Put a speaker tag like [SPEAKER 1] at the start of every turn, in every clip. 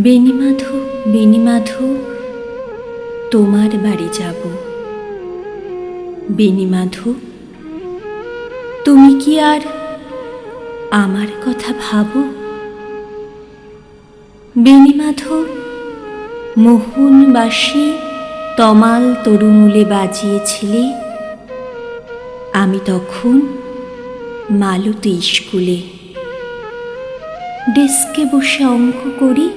[SPEAKER 1] বেনিমাধু বেনিমাধু তোমার বাড়ি যাব। বেনিমাধু তুমি কি আর আমার কথা ভাবো? বেনিমাধু মোহনবাসী তমাল তরুমূলে বাজিয়েছিলে। আমি তখন মালতী স্কুলে। ডেস্কে বসে অঙ্ক করি।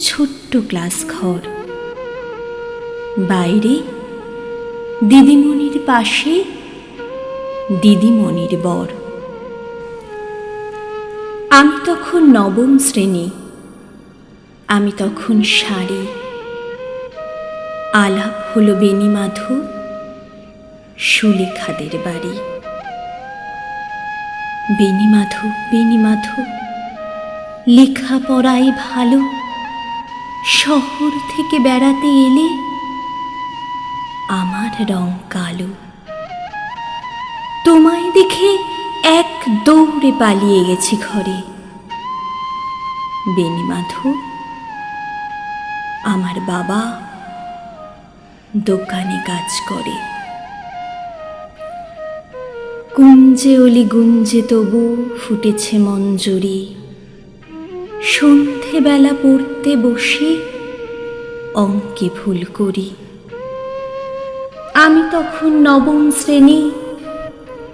[SPEAKER 1] ছোট্ট ক্লাস ঘর। বাইরে দিদিমণির পাশে দিদিমণির বর। আমি তখন নবম শ্রেণি, আমি তখন শাড়ি। আলাপ হলো বেনিমাধু সুলেখাদের বাড়ি। বেনিমাধু বেনিমাধু লেখাপড়াই ভালো শহর থেকে বেড়াতে এলে আমার রং কালো। তোমায় দেখে এক দৌড়ে পালিয়ে গেছি ঘরে। বেনিমাধু আমার বাবা দোকানে কাজ করে। কুঞ্জে অলি গুঞ্জে তবু ফুটেছে মঞ্জুরি। সন্ধেবেলা পড়তে বসে অঙ্কে ভুল করি। আমি তখন নবম শ্রেণি,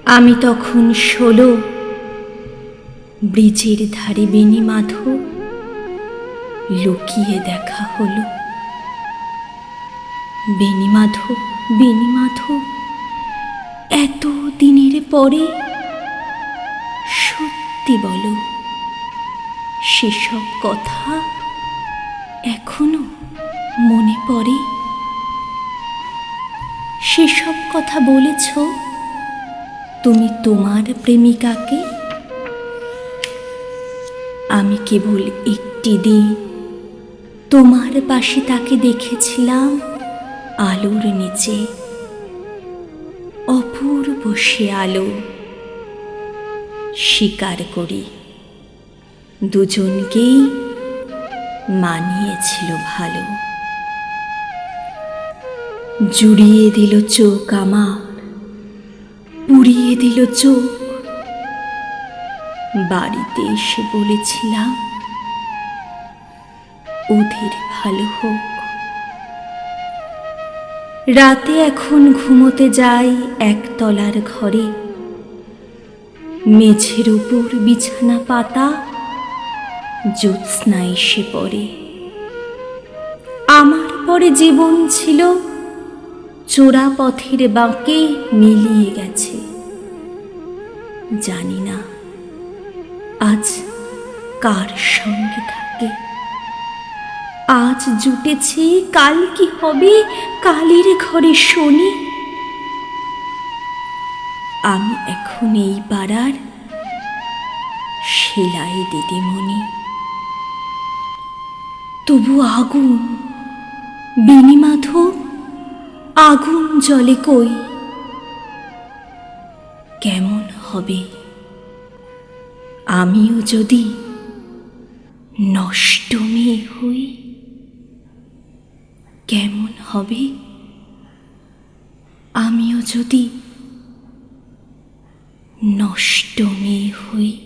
[SPEAKER 1] আমি তখন ষোলো। ব্রিজের ধারে বেনি মাধু লুকিয়ে দেখা হলো। বেনি মাধু বেনি মাধু এত দিনের পরে সত্যি বলো সেসব কথা এখনও মনে পড়ে? সেসব কথা বলেছ তুমি তোমার প্রেমিকাকে? আমি কেবল একটি দিন তোমার পাশে তাকে দেখেছিলাম আলোর নিচে, অপূর্ব সে আলো স্বীকার করি। দুজনকেই মানিয়েছিল ভালো। জুড়িয়ে দিল চোখ আমার, পুড়িয়ে দিল চোখ। বাড়িতে এসে বলেছিলাম, ওদের ভালো হোক। রাতে এখন ঘুমোতে যাই একতলার ঘরে। মেঝের উপর বিছানা পাতা জ্যোৎস্না এসে পড়ে। আমার পরে জীবন ছিল চোরা পথের বাঁকে মিলিয়ে গেছে। জানি না আজ কার সঙ্গে থাকে। আজ জুটেছে, কাল কি হবে, কালের ঘরে শনি। আমি এখন এই পাড়ার সেলাই দিদিমণি। তবু আগুন বেনিমাধব আগুন জলে কই? কেমন হবে? আমিও যদি নষ্ট মেয়ে হই, কেমন হবে? আমিও যদি নষ্ট মেয়ে হই।